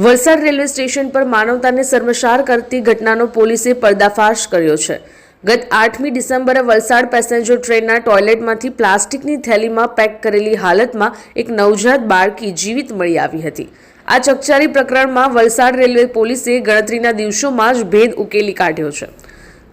Valsad railway station પર માનવતાને શર્મસાર કરતી ઘટનાનો પોલીસે પર્દાફાશ કર્યો છે. ગત આઠમી ડિસેમ્બરે વલસાડ પેસેન્જર ટ્રેનના ટોયલેટમાંથી પ્લાસ્ટિકની થેલીમાં પેક કરેલી હાલતમાં એક નવજાત બાળકી જીવિત મળી આવી હતી. આ ચકચારી પ્રકરણમાં વલસાડ રેલવે પોલીસે ગણતરીના દિવસોમાં જ ભેદ ઉકેલી કાઢ્યો છે.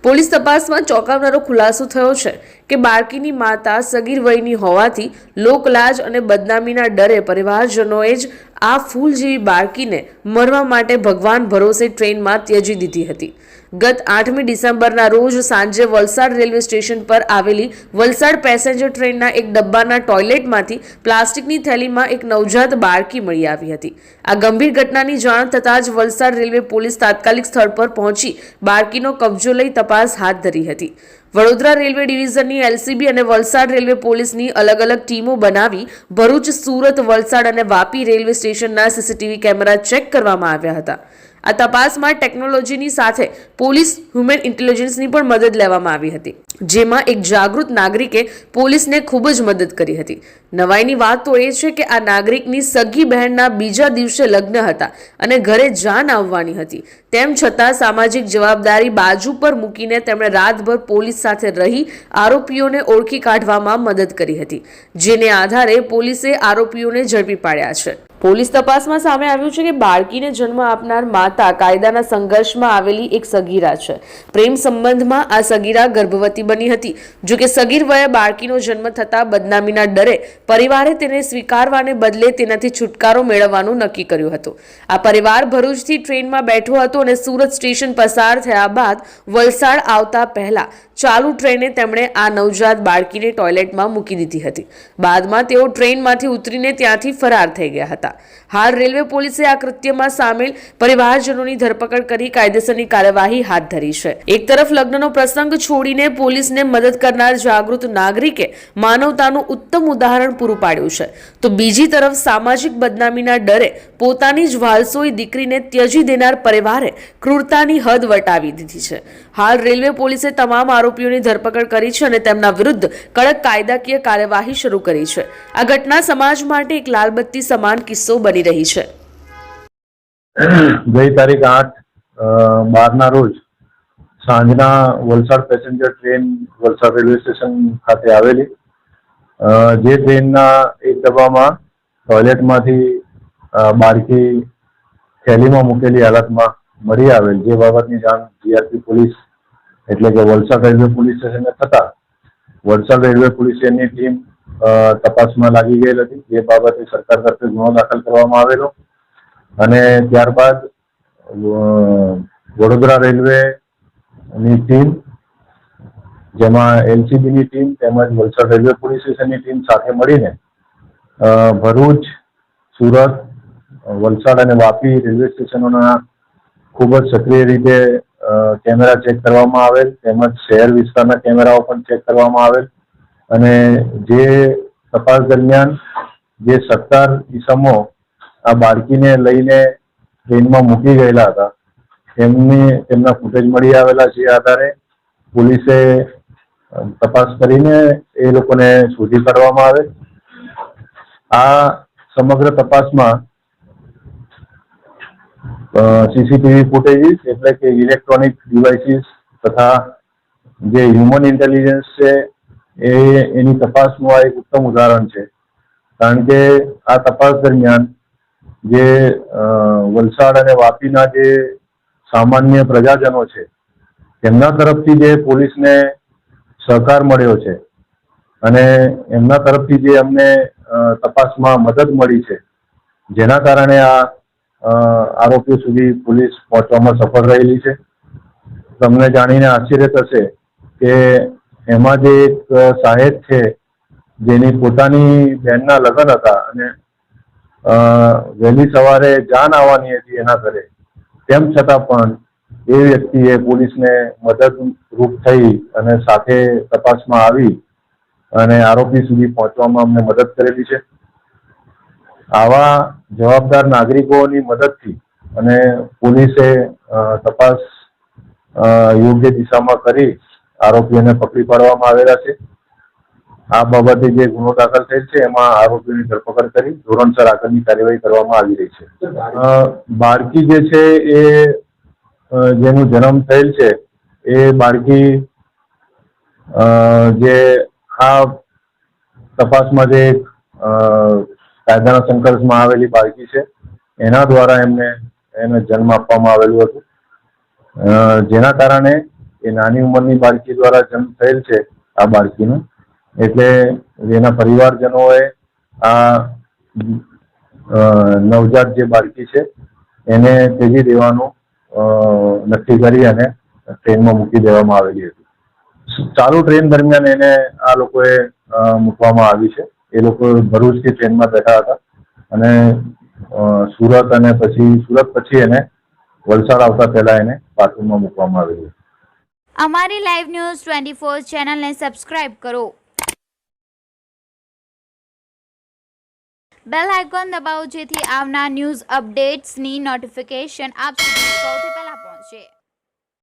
પોલીસ તપાસમાં ચોંકાવનારો ખુલાસો થયો છે કે બાળકીની માતા સગીર વયની હોવાથી લોકલાજ અને બદનામીના ડરે પરિવારજનોએ જ આ ફૂલ જેવી બાળકીને મરવા માટે ભગવાન ભરોસે ટ્રેનમાં ત્યજી દીધી હતી. ગત આઠમી ડિસેમ્બરના રોજ સાંજે વલસાડ રેલવે સ્ટેશન પર આવેલી વલસાડ પેસેન્જર ટ્રેનના એક ડબ્બાના ટોયલેટમાંથી પ્લાસ્ટિકની થેલીમાં એક નવજાત બાળકી મળી આવી હતી. આ ગંભીર ઘટનાની જાણ થતાં જ વલસાડ રેલવે પોલીસ તાત્કાલિક સ્થળ પર પહોંચી બાળકીનો કબજો લઈ તપાસ હાથ ધરી હતી. વડોદરા રેલવે ડિવિઝનની એલસીબી અને વલસાડ રેલવે પોલીસની અલગ અલગ ટીમો બનાવી ભરૂચ, સુરત, વલસાડ અને વાપી રેલવે સ્ટેશનના સીસીટીવી કેમેરા ચેક કરવામાં આવ્યા હતા. આ તપાસમાં ટેકનોલોજીની સાથે પોલીસ હ્યુમન ઇન્ટેલિજન્સની પણ મદદ લેવામાં આવી હતી, જેમાં એક જાગૃત નાગરિકે પોલીસને ખૂબ જ મદદ કરી હતી. નવાઈની વાત તો એ છે કે આ નાગરિકની સગી બહેનના બીજા દિવસે લગ્ન હતા અને ઘરે જાન આવવાની હતી. તેમ છતાં સામાજિક જવાબદારી બાજુ પર મૂકીને તેમણે રાતભર પોલીસ સાથે રહી આરોપીઓને ઓળખી કાઢવામાં મદદ કરી હતી, જેને આધારે પોલીસે આરોપીઓને ઝડપી પાડ્યા છે. પોલીસ તપાસમાં સામે આવ્યું છે કે બાળકીને જન્મ આપનાર માતા કાયદાના સંઘર્ષમાં આવેલી એક સગીરા છે. પ્રેમ સંબંધમાં આ સગીરા ગર્ભવતી બની હતી. જો કે સગીર વયે બાળકીનો જન્મ થતા બદનામીના ડરે પરિવારે તેને સ્વીકારવાને બદલે તેનાથી છુટકારો મેળવવાનું નક્કી કર્યું હતું. આ પરિવાર ભરૂચથી ટ્રેનમાં બેઠો હતો અને સુરત સ્ટેશન પસાર થયા બાદ વલસાડ આવતા પહેલા ચાલુ ટ્રેને તેમણે આ નવજાત બાળકીને ટોયલેટમાં મૂકી દીધી હતી. બાદમાં તેઓ ટ્રેનમાંથી ઉતરીને ત્યાંથી ફરાર થઈ ગયા હતા. હાલ રેલવે પોલીસે આ કૃત્યમાં સામેલ પરિવારજનોની ધરપકડ કરી કાયદેસરની કાર્યવાહી હાથ ધરી છે. એક તરફ લગ્નનો પ્રસંગ છોડીને પોલીસને મદદ કરનાર જાગૃત નાગરિકે માનવતાનું ઉત્તમ ઉદાહરણ પૂરું પાડ્યું છે. તો બીજી તરફ સામાજિક બદનામીના ડરે પોતાની જ વાલસોઈ દીકરીને ત્યજી દેનાર પરિવારે ક્રૂરતાની હદ વટાવી દીધી છે. હાલ રેલવે પોલીસે તમામ આરોપીઓની ધરપકડ કરી છે અને તેમના વિરુદ્ધ કડક કાયદાકીય કાર્યવાહી શરૂ કરી છે. આ ઘટના સમાજ માટે એક લાલબત્તી સમાન કિસ્સો બની રહી છે. ગઈ તારીખ આઠ બારના રોજ સાંજના Valsad passenger train Valsad railway station ખાતે આવેલી. જે ટ્રેનના એક ડબ્બામાં ટોયલેટમાંથી બાળકી થેલીમાં મૂકેલી હાલતમાં મળી આવેલ. જે બાબતની જાણ જીઆરપી પોલીસ એટલે કે વલસાડ રેલવે પોલીસ સ્ટેશને થતા વલસાડ રેલવે પોલીસ સ્ટેશનની ટીમ તપાસમાં લાગી ગયેલ હતી. જે બાબતે સરકાર તરફે ગુનો દાખલ કરવામાં આવેલો. અને ત્યારબાદ વડોદરા રેલવે ની ટીમ, જેમાં એલસીબી ની ટીમ તેમજ વલસાડ રેલવે પોલીસ સ્ટેશનની ટીમ સાથે મળીને ભરૂચ, સુરત, વલસાડ અને વાપી રેલવે સ્ટેશનોના ખૂબ જ સક્રિય રીતે કેમેરા ચેક કરવામાં આવેલ, તેમજ શહેર વિસ્તારના કેમેરાઓ પણ ચેક કરવામાં આવેલ. અને જે તપાસ દરમિયાન જે સત્તર ઈસમો આ બાળકીને લઈને ટ્રેનમાં મૂકી ગયેલા હતા તેમની તેમના ફૂટેજ મળી આવેલા છે આધારે. પોલીસે તપાસ કરીને એ લોકોને શોધી કાઢવામાં આવે આ સમગ્ર તપાસમાં સીસીટીવી ફૂટેજીસ એટલે કે ઇલેક્ટ્રોનિક ડિવાઇસીસ તથા જે હ્યુમન ઇન્ટેલિજન્સ છે, એ એની તપાસનું આ એક ઉત્તમ ઉદાહરણ છે. કારણ કે આ તપાસ દરમિયાન જે વલસાડ અને વાપીના જે સામાન્ય પ્રજાજનો છે તેમના તરફથી જે પોલીસને સહકાર મળ્યો છે અને એમના તરફથી જે અમને તપાસમાં મદદ મળી છે, જેના કારણે આ આરોપીઓ સુધી પોલીસ પહોંચવામાં સફળ રહેલી છે. તમને જાણીને આશ્ચર્ય થશે કે એમાં જે એક સાહેબ છે, જેની પોતાની બહેનના લગ્ન હતા અને વહેલી સવારે જાન આવવાની હતી એના ઘરે. તેમ છતાં પણ એ વ્યક્તિએ પોલીસને મદદરૂપ થઈ અને સાથે તપાસમાં આવી અને આરોપી સુધી પહોંચવામાં અમને મદદ કરેલી છે. આવા જવાબદાર નાગરિકોની મદદથી અને પોલીસે તપાસ યોગ્ય દિશામાં કરી આરોપીઓને પકડી પાડવામાં આવેલા છે. આ બાબતે જે ગુનો દાખલ થયેલ છે એમાં આરોપીની ધરપકડ કરી ધોરણસર આગળની કાર્યવાહી કરવામાં આવી રહી છે. બાળકી જે છે એ જેનું જન્મ થયેલ છે એ બાળકી જે આ તપાસમાં જે એક, કાયદાના સંઘર્ષમાં આવેલી બાળકી છે. એના દ્વારા એમને એને જન્મ આપવામાં આવેલું હતું. જેના કારણે એ નાની ઉંમરની બાળકી દ્વારા જન્મ થયેલ છે આ બાળકીનો. એટલે એના પરિવારજનોએ આ નવજાત જે બાળકી છે, એને તેજી દેવાનું નક્કી કરી અને ટ્રેનમાં મૂકી દેવામાં આવેલી હતી. ચાલુ ટ્રેન દરમિયાન એને આ લોકોએ મૂકવામાં આવી છે. એ લોકો ભરૂચથી ટ્રેનમાં બેઠા હતા. અને સુરત અને પછી, સુરત પછી એને વલસાડ આવતા પહેલા એને બાથરૂમમાં મૂકવામાં આવેલી. અમારી લાઈવ ન્યૂઝ ટ્વેન્ટી ફોર ચેનલને સબસ્ક્રાઇબ કરો. બેલ આઇકોન દબાવો જેથી આવનાર ન્યૂઝ અપડેટ્સની નોટિફિકેશન આપ સુધી સૌથી પહેલા પહોંચે.